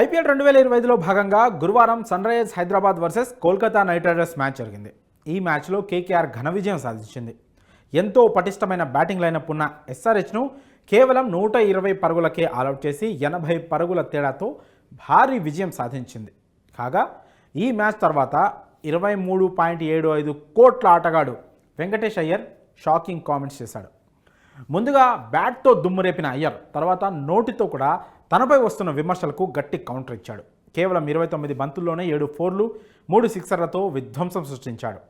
IPL రెండు వేల ఇరవై ఐదులో భాగంగా గురువారం Sunrisers Hyderabad versus Kolkata Knight Riders match జరిగింది. ఈ మ్యాచ్లో కేకేఆర్ ఘన విజయం సాధించింది. ఎంతో పటిష్టమైన బ్యాటింగ్ లైనప్ ఉన్న ఎస్ఆర్హెచ్ను కేవలం నూట ఇరవై పరుగులకే ఆలౌట్ చేసి ఎనభై పరుగుల తేడాతో భారీ విజయం సాధించింది. కాగా ఈ మ్యాచ్ తర్వాత ఇరవై మూడు పాయింట్ ఏడు ఐదు కోట్ల ఆటగాడు వెంకటేష్ అయ్యర్ షాకింగ్ కామెంట్స్ చేశాడు. ముందుగా బ్యాట్తో దుమ్మురేపిన అయ్యర్ తర్వాత నోటితో కూడా తనపై వస్తున్న విమర్శలకు గట్టి కౌంటర్ ఇచ్చాడు. కేవలం ఇరవై తొమ్మిది బంతుల్లోనే ఏడు ఫోర్లు మూడు సిక్సర్లతో విధ్వంసం సృష్టించాడు.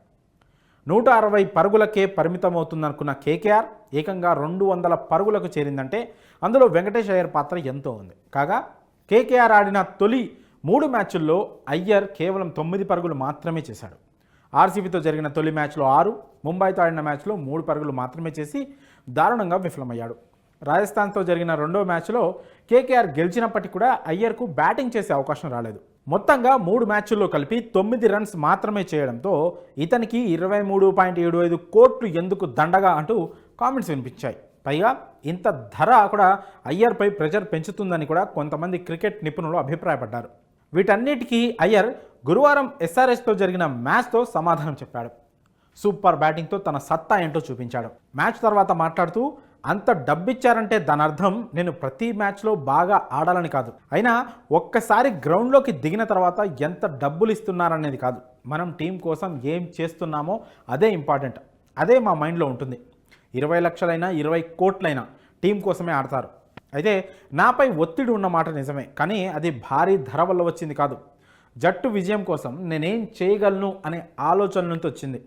నూట అరవై పరుగులకే పరిమితమవుతుందనుకున్న కేకేఆర్ ఏకంగా రెండు వందల పరుగులకు చేరిందంటే అందులో వెంకటేష్ అయ్యర్ పాత్ర ఎంతో ఉంది. కాగా కేకేఆర్ ఆడిన తొలి మూడు మ్యాచ్ల్లో అయ్యర్ కేవలం తొమ్మిది పరుగులు మాత్రమే చేశాడు. ఆర్సీబీతో జరిగిన తొలి మ్యాచ్లో ఆరు ముంబైతో ఆడిన మ్యాచ్లో మూడు పరుగులు మాత్రమే చేసి దారుణంగా విఫలమయ్యాడు. రాజస్థాన్తో జరిగిన రెండో మ్యాచ్లో కేకేఆర్ గెలిచినప్పటికీ కూడా అయ్యర్కు బ్యాటింగ్ చేసే అవకాశం రాలేదు. మొత్తంగా మూడు మ్యాచ్ల్లో కలిపి తొమ్మిది రన్స్ మాత్రమే చేయడంతో ఇతనికి ఇరవై మూడు పాయింట్ ఏడు ఐదు కోట్లు ఎందుకు దండగా అంటూ కామెంట్స్ వినిపించాయి. పైగా ఇంత ధర కూడా అయ్యర్పై ప్రెజర్ పెంచుతుందని కూడా కొంతమంది క్రికెట్ నిపుణులు అభిప్రాయపడ్డారు. వీటన్నిటికీ అయ్యర్ గురువారం ఎస్ఆర్ఎస్తో జరిగిన మ్యాచ్తో సమాధానం చెప్పాడు. సూపర్ బ్యాటింగ్తో తన సత్తా ఏంటో చూపించాడు. మ్యాచ్ తర్వాత మాట్లాడుతూ అంత డబ్బిచ్చారంటే దాని అర్థం నేను ప్రతి మ్యాచ్లో బాగా ఆడాలని కాదు. అయినా ఒక్కసారి గ్రౌండ్లోకి దిగిన తర్వాత ఎంత డబ్బులు ఇస్తున్నారనేది కాదు. మనం టీం కోసం ఏం చేస్తున్నామో అదే ఇంపార్టెంట్. అదే మా మైండ్లో ఉంటుంది. ఇరవై లక్షలైనా ఇరవై కోట్లైనా టీం కోసమే ఆడతారు. అయితే నాపై ఒత్తిడి ఉన్న మాట నిజమే కానీ అది భారీ ధర వల్ల వచ్చింది కాదు. జట్టు విజయం కోసం నేనేం చేయగలను అనే ఆలోచన నుంచి వచ్చింది.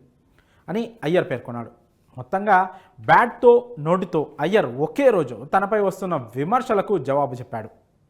అని అయ్యర్ పేర్కొన్నాడు. మొత్తంగా బ్యాట్తో నోటితో అయ్యర్ ఒకే రోజు తనపై వస్తున్న విమర్శలకు జవాబు చెప్పాడు.